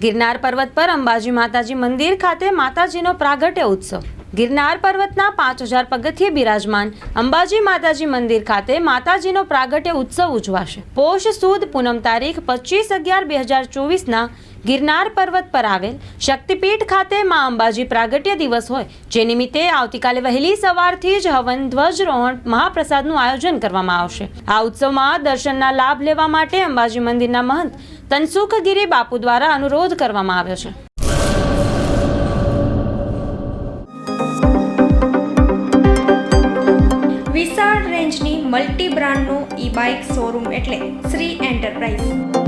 ગિરનાર પર્વત પર અંબાજી માતાજી મંદિર ખાતે માતાજીનો પ્રાગટ્ય ઉત્સવ. ગિરનાર પર્વતના પાંચ હજાર પગથિયે બિરાજમાન અંબાજી માતાજી મંદિર ખાતે માતાજીનો પ્રાગટ્ય ઉત્સવ ઉજવાશે. પોષ સુદ પૂનમ તારીખ પચીસ અગિયાર બે હજાર ચોવીસના ગિરનાર પર્વત પર આવેલ શક્તિપીઠ ખાતે મા અંબાજી પ્રાગટ્ય દિવસ હોય, જે નિમિત્તે આવતીકાલે વહેલી સવારથી જ હવન ધ્વજરોહણ મહાપ્રસાદનું આયોજન કરવામાં આવશે. આ ઉત્સવમાં દર્શનના લાભ લેવા માટે અંબાજી મંદિરના મહંત તનસુખગીરી બાપુ દ્વારા અનુરોધ કરવામાં આવ્યો છે. વિશાળ રેન્જની મલ્ટી બ્રાન્ડનું ઈ બાઇક શોરૂમ એટલે શ્રી એન્ટરપ્રાઇઝ.